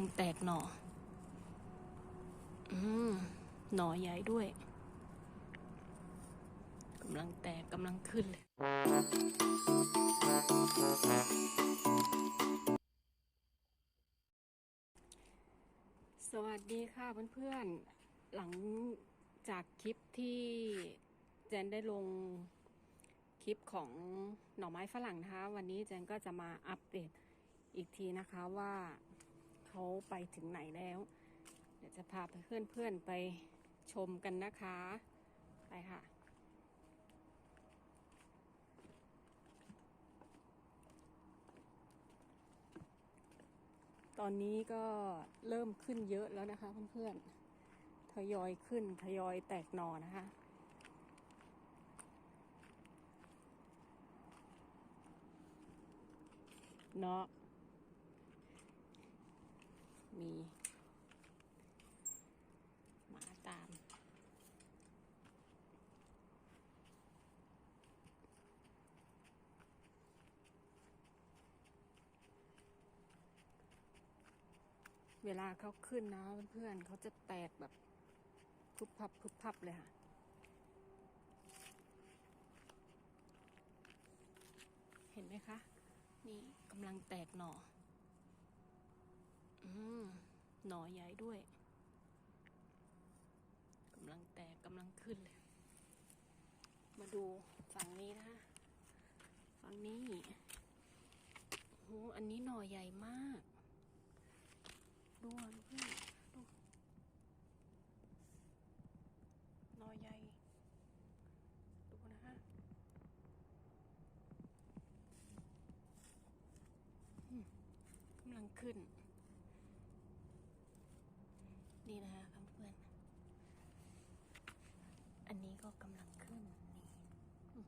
ลังแตกหน่อ อืม หน่อใหญ่ด้วย กำลังแตกกำลังขึ้นเลย สวัสดีค่ะเพื่อนๆ หลังจากคลิปที่แจนได้ลงคลิปของหน่อไม้ฝรั่งนะคะ วันนี้แจนก็จะมาอัปเดตอีกทีนะคะว่า เขาไปถึงไหนแล้ว เดี๋ยวจะพาเพื่อนๆไปชมกันนะคะ ไปค่ะตอนนี้ก็เริ่มขึ้นเยอะแล้วนะคะเพื่อนๆ ทยอยขึ้นทยอยแตกหน่อนะคะ เนาะ มีหมาตาม เวลาเขาขึ้นนะเพื่อนๆเขาจะแตกแบบพุบพับพุบพับเลยค่ะเห็นไหมคะ นี่กำลังแตกหน่อ อืมหน่อใหญ่ด้วยกำลังแตกกำลังขึ้นเลย มาดูฝั่งนี้นะคะฝั่งนี้โอ้โหอันนี้หน่อใหญ่มากดูอะเพื่อนดูหน่อใหญ่ดูนะฮะกำลังขึ้นนะคะเพื่อนๆอันนี้ ก็กำลังขึ้นนี่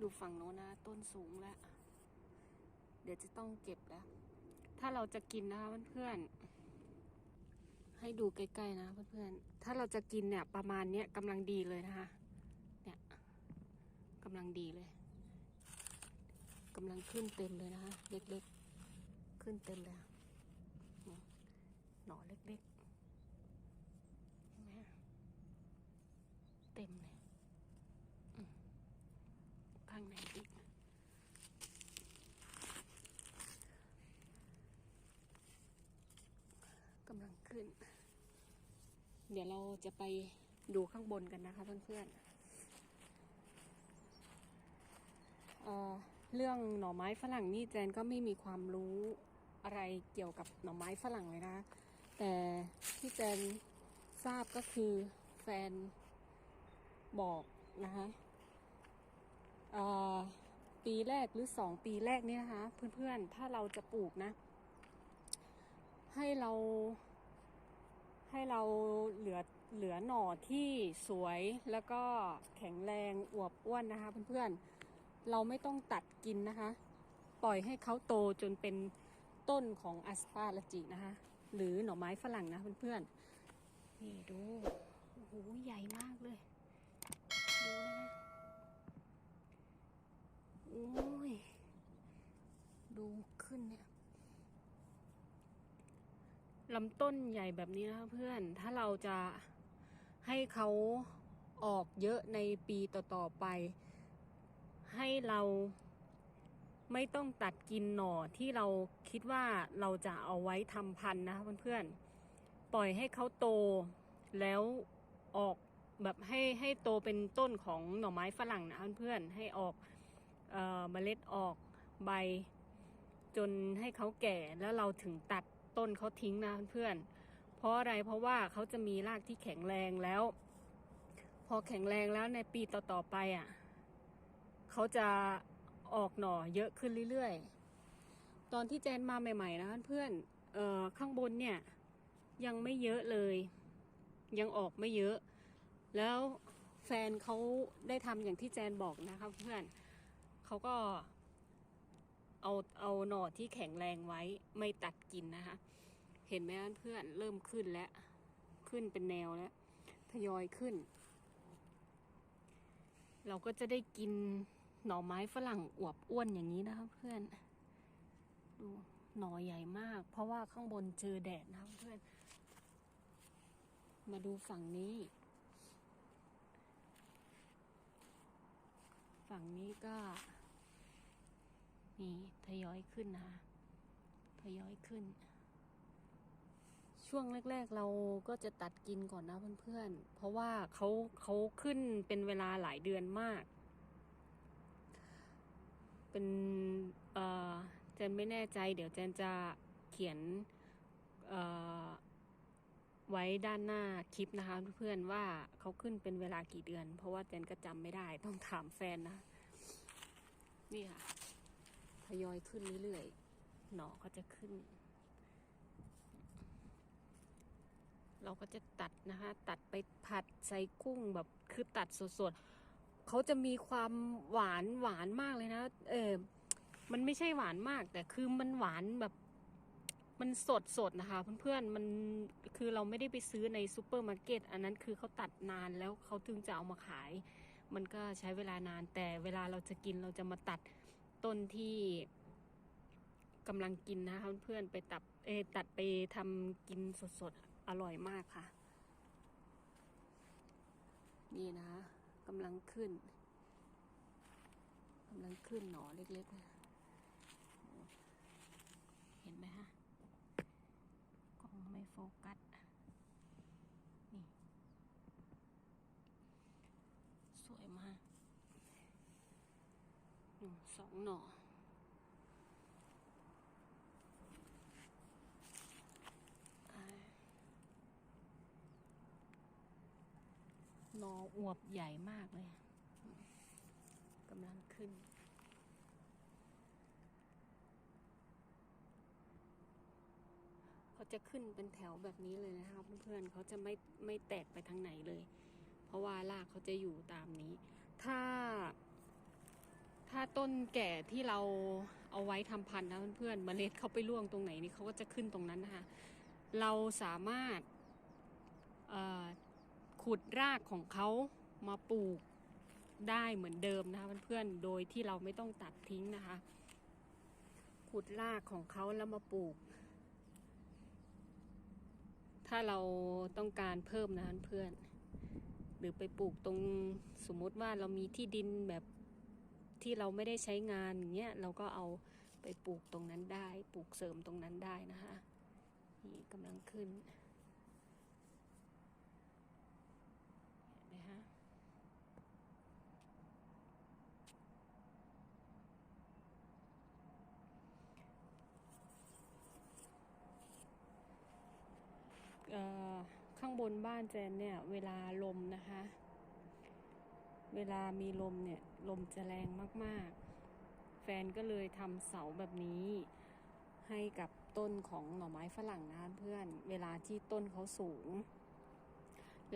ดูฝั่งโน้นนะต้นสูงแล้ว เดี๋ยวจะต้องเก็บแล้ว ถ้าเราจะกินนะคะเพื่อนๆให้ดูใกล้ๆนะเพื่อนๆถ้าเราจะกินเนี่ย ประมาณเนี้ยกำลังดีเลยนะคะ เนี่ยกำลังดีเลยกำลังขึ้นเต็มเลยนะคะ เล็กๆ ขึ้นเต็มเลยหน่อเล็กๆเห็นไหมเต็มเลยอืมข้างในอีก กำลังขึ้น เดี๋ยวเราจะไปดูข้างบนกันนะคะเพื่อนๆเเรื่องหน่อไม้ฝรั่งนี่แจนก็ไม่มีความรู้อะไรเกี่ยวกับหน่อไม้ฝรั่งเลยนะ แต่ที่แจนทราบก็คือแฟนบอกนะคะปีแรกหรือสองปีแรกนี่นะคะ เพื่อนๆ ถ้าเราจะปลูกนะ ให้เรา ให้เราเหลือเหลือหน่อที่สวยแล้วก็แข็งแรงอวบอ้วนนะคะเพื่อนๆ เราไม่ต้องตัดกินนะคะ ปล่อยให้เขาโตจนเป็นต้นของอัสปาราจินะคะ หรือหน่อไม้ฝรั่งนะเพื่อนๆ นี่ดู โอ้โห ใหญ่มากเลย ดูนะ โอ้ย ดูขึ้นเนี่ย ลำต้นใหญ่แบบนี้นะคะเพื่อน ถ้าเราจะให้เขาออกเยอะในปีต่อๆไป ให้เราไม่ต้องตัดกินหน่อที่เราคิดว่าเราจะเอาไว้ทำพันธุ์นะคะเพื่อนๆ ปล่อยให้เขาโตแล้วออกแบบให้ให้โตเป็นต้นของหน่อไม้ฝรั่งนะเพื่อนๆให้ออกเอ่อเมล็ดออกใบ จนให้เขาแก่แล้วเราถึงตัด ต้นเขาทิ้งนะเพื่อน เพราะอะไรเพราะว่าเขาจะมีรากที่แข็งแรงแล้ว พอแข็งแรงแล้วในปีต่อๆไปอะเขาจะออกหน่อเยอะขึ้นเรื่อยๆ ตอนที่แจนมาใหม่ ๆ นะเพื่อนเอ่อข้างบนเนี่ย ยังไม่เยอะเลย ยังออกไม่เยอะ แล้วแฟนเขาได้ทำอย่างที่แจนบอกนะคะเพื่อนเขาก็ เอาเอาหน่อที่แข็งแรงไว้ไม่ตัดกินนะคะ เห็นไหมเพื่อนเริ่มขึ้นแล้ว ขึ้นเป็นแนวแล้วทยอยขึ้น เราก็จะได้กินหน่อไม้ฝรั่งอวบอ้วนอย่างนี้นะคะเพื่อน ดูหน่อใหญ่มาก เพราะว่าข้างบนเจอแดดนะเพื่อน มาดูฝั่งนี้ ฝั่งนี้ก็ นี่ทยอยขึ้นนะคะทยอยขึ้น ช่วงแรก ๆ เราก็จะตัดกินก่อนนะเพื่อนๆ เพราะว่าเขาเขาขึ้นเป็นเวลาหลายเดือนมาก เป็นเอ่อเจนไม่แน่ใจ เดี๋ยวเจนจะเขียนเอ่อไว้ด้านหน้าคลิปนะคะ เพื่อนๆว่าเขาขึ้นเป็นเวลากี่เดือน เพราะว่าเจนก็จำไม่ได้ต้องถามแฟนนะ นี่ค่ะ ยอยขึ้นเรื่อยๆ หน่อก็จะขึ้น เราก็จะตัดนะคะ ตัดไปผัดใส่กุ้งแบบคือตัดสดๆเขาจะมีความหวานหวานมากเลยนะ เออ มันไม่ใช่หวานมาก แต่คือมันหวานแบบมันสดสดๆนะคะ เพื่อนๆ มันคือเราไม่ได้ไปซื้อในซูเปอร์มาร์เก็ตอันนั้นคือเขาตัดนานแล้วเขาถึงจะเอามาขาย มันก็ใช้เวลานานแต่เวลาเราจะกินเราจะมาตัด ต้นที่กำลังกินนะคะเพื่อนๆไปตัดเอตัดไปทำกินสดๆ อร่อยมากค่ะ นี่นะคะกำลังขึ้นกำลังขึ้นหนอเล็กๆนะเห็นไหมคะกล้องไม่โฟกัส นี่ สวยมากอืม สองหน่อหนออวบใหญ่มากเลยกำลังขึ้น เขาจะขึ้นเป็นแถวแบบนี้เลยนะคะเพื่อนๆเขาจะไม่ไม่แตกไปทางไหนเลย เพราะว่ารากเขาจะอยู่ตามนี้ ถ้า ถ้าต้นแก่ที่เราเอาไว้ทำพันธุ์นะเพื่อนๆเมล็ดเขาไปร่วงตรงไหนนี่เขาก็จะขึ้นตรงนั้นนะคะเราสามารถขุดรากของเขามาปลูกได้เหมือนเดิมนะคะเพื่อนๆ โดยที่เราไม่ต้องตัดทิ้งนะคะ ขุดรากของเขาแล้วมาปลูก ถ้าเราต้องการเพิ่มนะเพื่อนๆหรือไปปลูกตรงสมมติว่าเรามีที่ดินแบบ ที่เราไม่ได้ใช้งานอย่างเงี้ยเราก็เอาไปปลูกตรงนั้นได้ ปลูกเสริมตรงนั้นได้นะคะนี่กำลังขึ้นนะฮะข้างบนบ้านแจนเนี่ย เวลาลมนะคะ เวลามีลมเนี่ย ลมจะแรงมากๆ แฟนก็เลยทำเสาแบบนี้ให้กับต้นของหน่อไม้ฝรั่งนะเพื่อน เวลาที่ต้นเขาสูง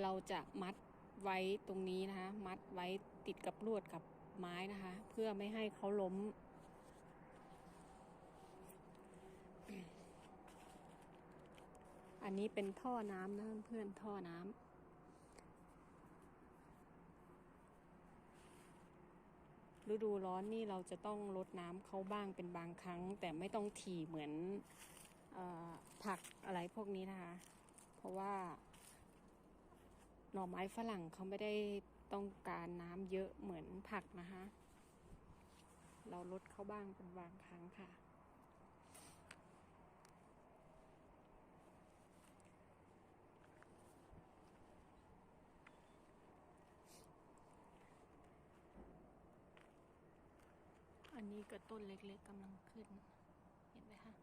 เราจะมัดไว้ตรงนี้นะคะ มัดไว้ติดกับลวดกับไม้นะคะ เพื่อไม่ให้เขาล้ม อันนี้เป็นท่อน้ำนะเพื่อนๆท่อน้ำ ฤดูร้อนนี่เราจะต้องลดน้ำเขาบ้างเป็นบางครั้ง แต่ไม่ต้องถี่เหมือนออผักอะไรพวกนี้นะคะ เพราะว่า หน่อไม้ฝรั่งเขาไม่ได้ต้องการน้ำเยอะเหมือนผักนะคะ เราลดเขาบ้างเป็นบางครั้งค่ะ อันนี้ก็ต้นเล็กๆกำลังขึ้น เห็นไหมคะ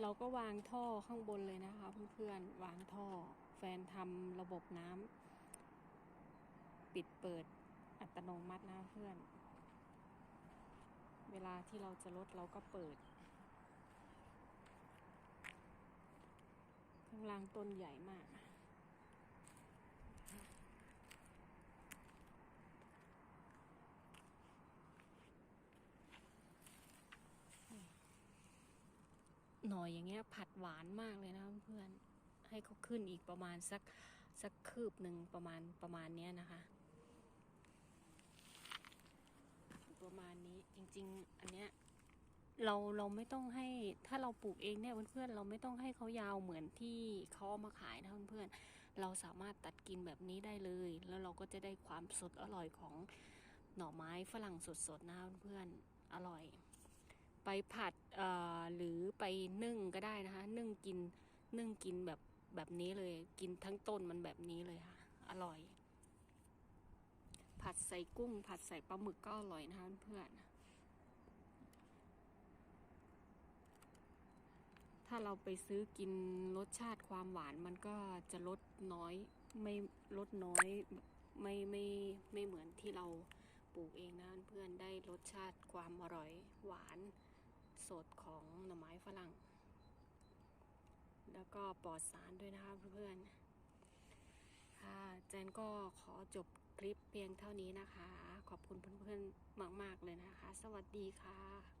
เราก็วางท่อข้างบนเลยนะคะ เพื่อนๆวางท่อ แฟนทำระบบน้ำปิดเปิดอัตโนมัตินะเพื่อน เวลาที่เราจะลดเราก็เปิด ข้างล่างต้นใหญ่มาก หน่อยอย่างเงี้ยผัดหวานมากเลยนะเพื่อนให้เขาขึ้นอีกประมาณสักสักคืบหนึ่งประมาณประมาณเนี้ยนะคะ ประมาณนี้จริง ๆ อันเนี้ยเราเราไม่ต้องให้ถ้าเราปลูกเองเนี่ยเพื่อนๆเราไม่ต้องให้เขายาวเหมือนที่เขาเอามาขายนะเพื่อนๆเราสามารถตัดกินแบบนี้ได้เลย แล้วเราก็จะได้ความสดอร่อยของหน่อไม้ฝรั่งสดๆนะเพื่อนๆอร่อย ไปผัดหรือไปนึ่งก็ได้นะคะ นึ่งกินนึ่งกินแบบแบบนี้เลย กินทั้งต้นมันแบบนี้เลยค่ะ อร่อย ผัดใส่กุ้ง ผัดใส่ปลาหมึกก็อร่อยนะคะเพื่อนถ้าเราไปซื้อกินรสชาติความหวานมันก็จะลดน้อยไม่ลดน้อยไม่ไม่ไม่เหมือนที่เราปลูกเองนะเพื่อนได้รสชาติความอร่อยหวาน สดของหน่อไม้ฝรั่ง แล้วก็ปลอดสารด้วยนะคะเพื่อนๆค่ะแจนก็ขอจบคลิปเพียงเท่านี้นะคะ ขอบคุณเพื่อนๆมาก ๆ เลยนะคะ สวัสดีค่ะ